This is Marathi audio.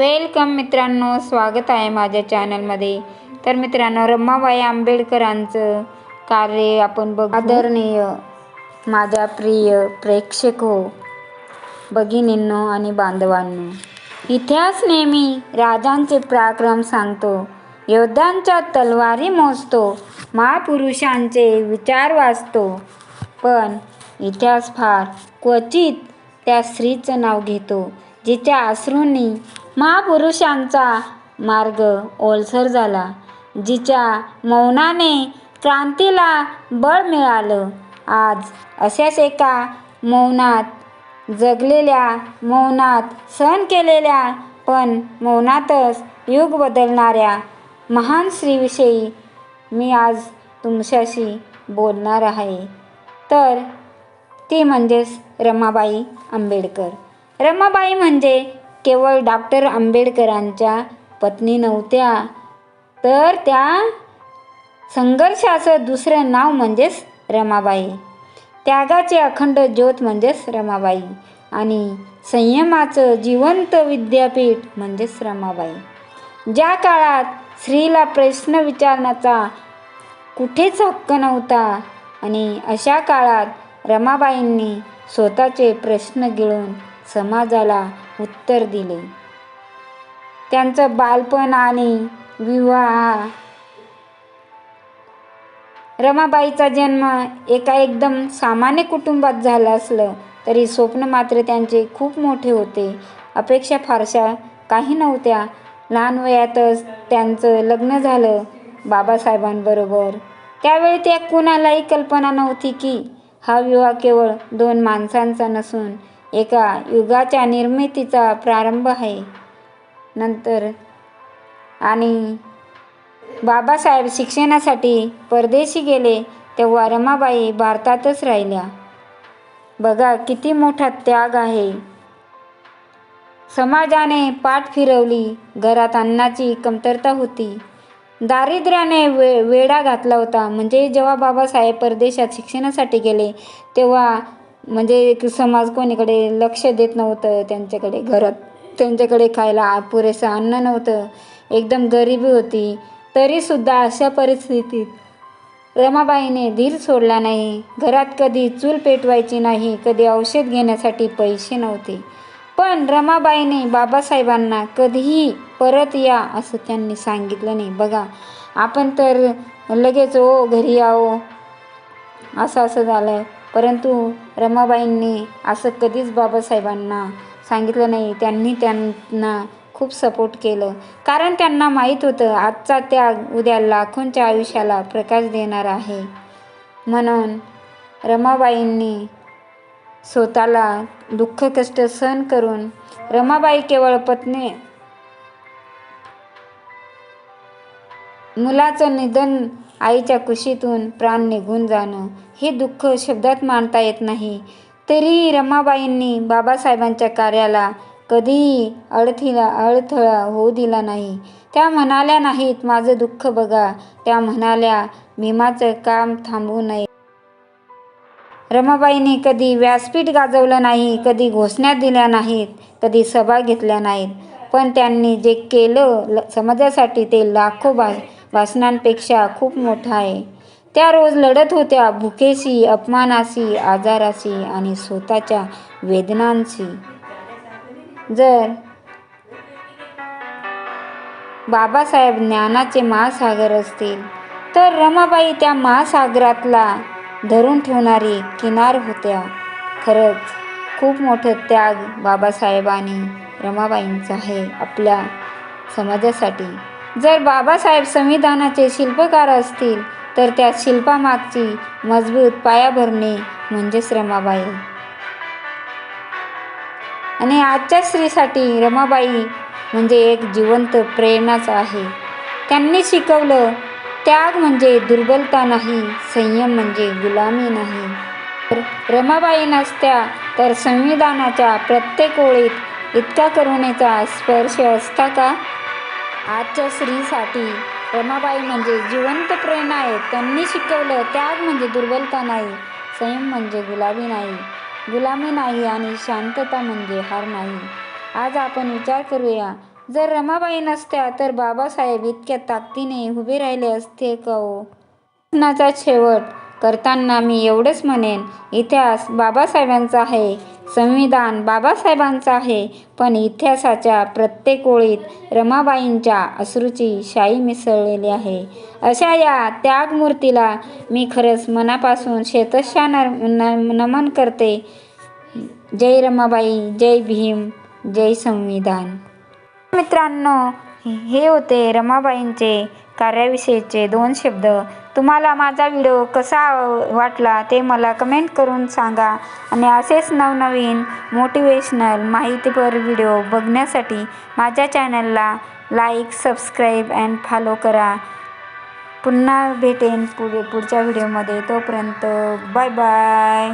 वेलकम मित्रांनो स्वागत आहे माझ्या चॅनलमध्ये. तर मित्रांनो रमाबाई आंबेडकरांचं कार्य आपण बघ. आदरणीय माझ्या प्रिय प्रेक्षक हो भगिनींनो आणि बांधवांनो इतिहास नेहमी राजांचे पराक्रम सांगतो. योद्धांच्या तलवारी मोजतो महापुरुषांचे विचार वाचतो. पण इतिहास फार क्वचित त्या स्त्रीचं नाव घेतो जिच्या अश्रूंनी महापुरुषांचा मार्ग ओलसर झाला जिच्या मौनाने क्रांतीला बळ मिळालं. आज अशाच एका मौनात जगलेल्या मौनात सहन केलेल्या पण मौनातच युग बदलणाऱ्या महान स्त्रीविषयी मी आज तुमच्याशी बोलणार आहे. तर ती म्हणजेच रमाबाई आंबेडकर. रमाबाई म्हणजे केवळ डॉक्टर आंबेडकरांच्या पत्नी नव्हत्या तर त्या संघर्षाचं दुसरं नाव म्हणजेच रमाबाई. त्यागाचे अखंड ज्योत म्हणजेच रमाबाई आणि संयमाचं जिवंत विद्यापीठ म्हणजेच रमाबाई. ज्या काळात स्त्रीला प्रश्न विचारण्याचा कुठेच हक्क नव्हता आणि अशा काळात रमाबाईंनी स्वतःचे प्रश्न गिळून समाजाला उत्तर दिले. त्यांचं बालपण आणि विवाह. रमाबाईचा जन्म एका एकदम सामान्य कुटुंबात झाला असलं तरी स्वप्न मात्र त्यांचे खूप मोठे होते. अपेक्षा फारशा काही नव्हत्या. लहान वयातच त्यांचं लग्न झालं बाबासाहेबांबरोबर. त्यावेळी त्या कुणालाही कल्पना नव्हती की हा विवाह केवळ दोन माणसांचा नसून एका युगाच्या निर्मितीचा प्रारंभ आहे. नंतर आणि बाबासाहेब शिक्षणासाठी परदेशी गेले तेव्हा रमाबाई भारतातच राहिल्या. बघा किती मोठा त्याग आहे. समाजाने पाठ फिरवली घरात अन्नाची कमतरता होती. दारिद्र्याने वे वेढा घातला होता. म्हणजे जेव्हा बाबासाहेब परदेशात शिक्षणासाठी गेले तेव्हा म्हणजे समाज कोणीकडे लक्ष देत नव्हतं त्यांच्याकडे घरात त्यांच्याकडे खायला पुरेसं अन्न नव्हतं एकदम गरिबी होती. तरीसुद्धा अशा परिस्थितीत रमाबाईने धीर सोडला नाही. घरात कधी चूल पेटवायची नाही कधी औषध घेण्यासाठी पैसे नव्हते. पण रमाबाईने बाबासाहेबांना कधीही परत या असं त्यांनी सांगितलं नाही. बघा आपण तर लगेच ओ घरी आओ. असं असं झालं. आहे परंतु रमाबाईंनी असं कधीच बाबासाहेबांना सांगितलं नाही. त्यांनी त्यांना खूप सपोर्ट केलं. कारण त्यांना माहीत होतं आजचा त्याग उद्या लाखोंच्या आयुष्याला प्रकाश देणार आहे. म्हणून रमाबाईंनी स्वतःला दुःख कष्ट सहन करून रमाबाई केवळ पत्नी मुलाचं निधन आईच्या कुशीतून प्राण निघून जाणं हे दुःख शब्दात मांडता येत नाही. तरीही रमाबाईंनी बाबासाहेबांच्या कार्याला कधीही अडथिला अडथळा होऊ दिला नाही. त्या म्हणाल्या नाहीत माझं दुःख बघा. त्या म्हणाल्या भीमाचं काम थांबवू नये. रमाबाईंनी कधी व्यासपीठ गाजवलं नाही कधी घोषणा दिल्या नाहीत कधी सभा घेतल्या नाहीत. पण त्यांनी जे केलं समाजासाठी ते लाखो भा वासनांपेक्षा खूप मोठा आहे. त्या रोज लढत होत्या भुकेशी अपमानाशी आजाराशी आणि स्वतःच्या वेदनांशी. जर बाबासाहेब ज्ञानाचे महासागर असतील तर रमाबाई त्या महासागरातला धरून ठेवणारी किनार होत्या. खरंच खूप मोठं त्याग बाबासाहेबांनी रमाबाईंचा रमाबाईंचं आहे आपल्या समाजासाठी. जर बाबासाहेब संविधानाचे शिल्पकार असतील तर त्या शिल्पामागची मजबूत पाया भरणे म्हणजेच रमाबाई. आणि आजच्या स्त्रीसाठी रमाबाई म्हणजे एक जिवंत प्रेरणाच आहे. त्यांनी शिकवलं त्याग म्हणजे दुर्बलता नाही संयम म्हणजे गुलामी नाही. तर रमाबाई नसत्या तर संविधानाच्या प्रत्येक ओळीत इतका करुणेचा स्पर्श असता का? आजच्या स्त्रीसाठी रमाबाई म्हणजे जिवंत प्रेरणा आहे. त्यांनी शिकवलं त्याग म्हणजे दुर्बलता नाही संयम म्हणजे गुलाबी नाही. गुलामी नाही आणि शांतता म्हणजे हार नाही. आज आपण विचार करूया जर रमाबाई नसत्या तर बाबासाहेब इतक्या ताकदीने उभे राहिले असते का हो? शेवट करताना मी एवढंच म्हणेन इतिहास बाबासाहेबांचा आहे. संविधान बाबासाहेबांचं आहे. पण इतिहासाच्या प्रत्येक ओळीत रमाबाईंच्या अश्रूची शाई मिसळलेली आहे. अशा या त्यागमूर्तीला मी खरंच मनापासून शेतशा नमन करते. जय रमाबाई जय भीम जय संविधान. मित्रांनो हे होते रमाबाईंचे कार्याविषयीचे दोन शब्द. तुम्हाला माझा व्हिडिओ कसा वाटला ते मला कमेंट करून सांगा. आणि असेच नवनवीन मोटिवेशनल माहितीपर व्हिडिओ बघण्यासाठी माझ्या चॅनलला लाईक सबस्क्राईब अँड फॉलो करा. पुन्हा भेटेन पुढे पुढच्या व्हिडिओमध्ये तोपर्यंत बाय बाय